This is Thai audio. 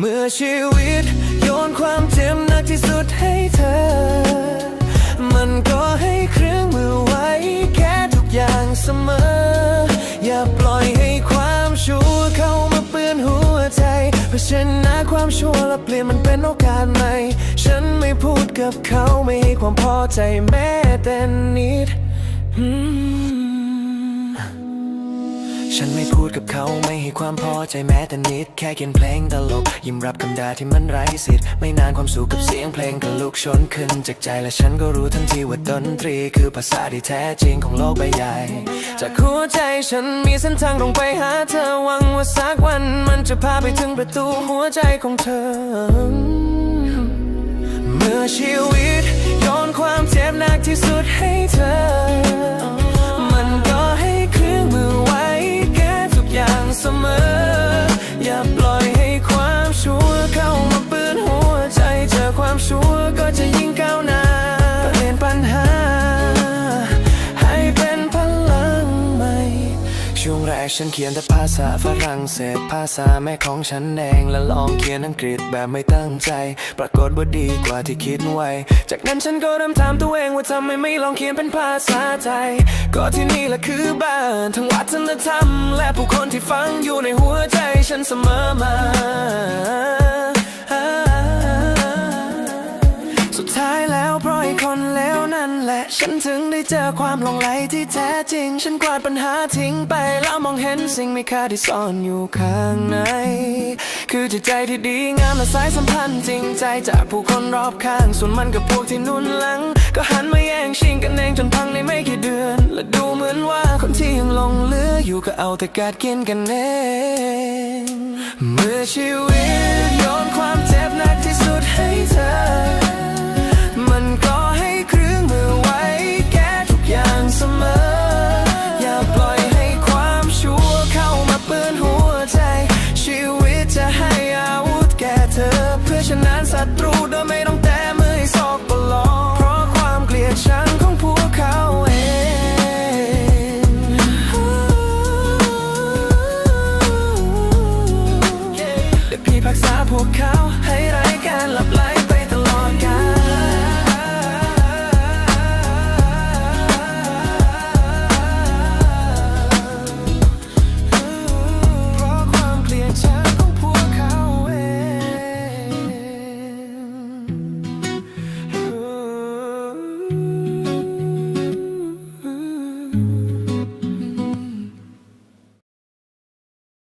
เมื่อชีวิตโยนความเจ็บหนักที่สุดให้เธอ มันก็ให้เครื่องมือไว้แก้ทุกอย่างเสมอ อย่าปล่อยให้ความชั่วเข้ามาเปื้อนหัวใจเผชิญหน้าความชั่วและเปลี่ยนมันเป็นโอกาสใหม่ ฉันไม่พูดกับเขาไม่ให้ความพอใจแม้แต่นิดอืม ฉันไม่พูดกับเขาไม่ให้ความพอใจแม้แต่นิด แค่เขียนเพลงตลก ยิ้มรับคำด่าที่มันไร้สิทธิ์ไม่นานความสุขกับเสียงเพลงก็ลุกชนขึ้นจากใจและฉันก็รู้ทันทีว่าดนตรี คือภาษาที่แท้จริงของโลกใบใหญ่ จากหัวใจฉันมีเส้นทางตรงไปหาเธอหวังว่าสักวันมันจะพาไปถึงประตูหัวใจของเธอ เมื่อชีวิต กฉันเขียนแต่ภาษาฝรั่งเศส ภาษาแม่ของฉันเองและลองเขียนอังกฤษแบบไม่ตั้งใจ ปรากฏว่าดีกว่าที่คิดไว้ จากนั้นฉันก็เริ่มถามตัวเองว่าทำไมไม่ลองเขียนเป็นภาษาไทย ก็ที่นี่แหละคือบ้าน ทั้งวัฒนธรรม และผู้คนที่ฟังอยู่ในหัวใจฉันเสมอมา แล้วเพราะไอ้คนแล้วนั่นแหละ ฉันถึงได้เจอความหลงไหลที่แท้จริง ฉันกวาดปัญหาทิ้งไป แล้วมองเห็นสิ่งมีค่าที่ซ่อนอยู่ข้างใน คือจิตใจที่ดีงามและสายสัมพันธ์จริงใจจากผู้คนรอบข้าง ส่วนมันกับพวกที่นุ่นหลัง ก็หันมาแย่งชิงกันเองจนพังในไม่กี่เดือน และดูเหมือนว่าคนที่ยังหลงเหลืออยู่ก็เอาแต่กัดกินกันเองเมื่อชีวิต พี่พักษาพวกเขาให้ไร้การหลับไหลไป